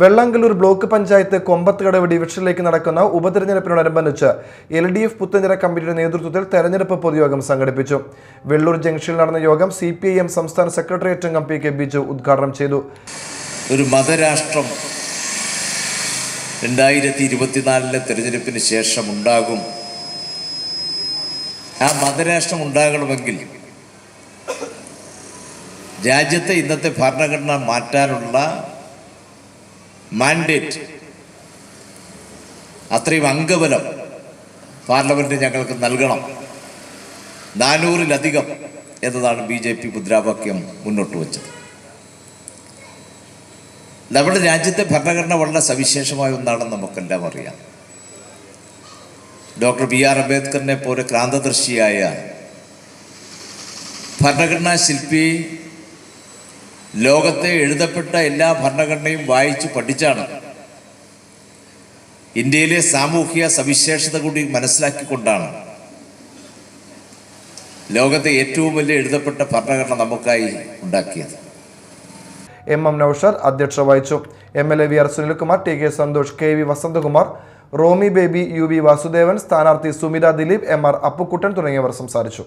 Vellangallur block panchayat Kombathukadavu ഡിവിഷനിലേക്ക് നടക്കുന്ന ഉപതെരഞ്ഞെടുപ്പിനോടനുബന്ധിച്ച് എൽ ഡി എഫ് പുത്തഞ്ചിറ കമ്മിറ്റിയുടെ നേതൃത്വത്തിൽ തെരഞ്ഞെടുപ്പ് പൊതുയോഗം സംഘടിപ്പിച്ചു. വെള്ളൂർ ജംഗ്ഷനിൽ നടന്ന യോഗം സി പി ഐ എം സംസ്ഥാന സെക്രട്ടേറിയറ്റ് അംഗം പി കെ ബിജു ഉദ്ഘാടനം ചെയ്തു. ഒരു മതരാഷ്ട്രം രണ്ടായിരത്തി ഇരുപത്തിനാലിലെ തെരഞ്ഞെടുപ്പിന് ശേഷം ഉണ്ടാകും ആ മതരാഷ്ട്രം ഉണ്ടാകണമെങ്കിൽ രാജ്യത്തെ ഇന്നത്തെ ഭരണഘടന മാറ്റാനുള്ള മാൻഡേറ്റ് അത്രയും അംഗബലം പാർലമെന്റ് ഞങ്ങൾക്ക് നൽകണം. നാനൂറിലധികം എന്നതാണ് ബി ജെ പി മുദ്രാവാക്യം മുന്നോട്ട് വച്ചത്. നമ്മുടെ രാജ്യത്തെ ഭരണഘടന വളരെ സവിശേഷമായ ഒന്നാണെന്ന് നമുക്കെല്ലാം അറിയാം. ഡോക്ടർ ബി ആർ അംബേദ്കറിനെ പോലെ ക്രാന്തദർശിയായ ഭരണഘടനാ ശില്പി ലോകത്തെ എഴുതപ്പെട്ട എല്ലാ ഭരണഘടനയും വായിച്ച് പഠിച്ചാണ്. ഇന്ത്യയിലെ സാമൂഹിക സവിശേഷത കൂടി മനസ്സിലാക്കിക്കൊണ്ടാണ്. ലോകത്തെ ഏറ്റവും വലിയ എഴുതപ്പെട്ട ഭരണഘടന നമുക്കായി ഉണ്ടാക്കിയത്. എം എം നൌഷർ അധ്യക്ഷത വഹിച്ചു. M L A V R Sunilkumar T K Santhosh K V Vasanthakumar Romy Baby U V Vasudevan സ്ഥാനാർത്ഥി സുമിത ദിലീപ് എം ആർ അപ്പുക്കുട്ടൻ തുടങ്ങിയവർ സംസാരിച്ചു.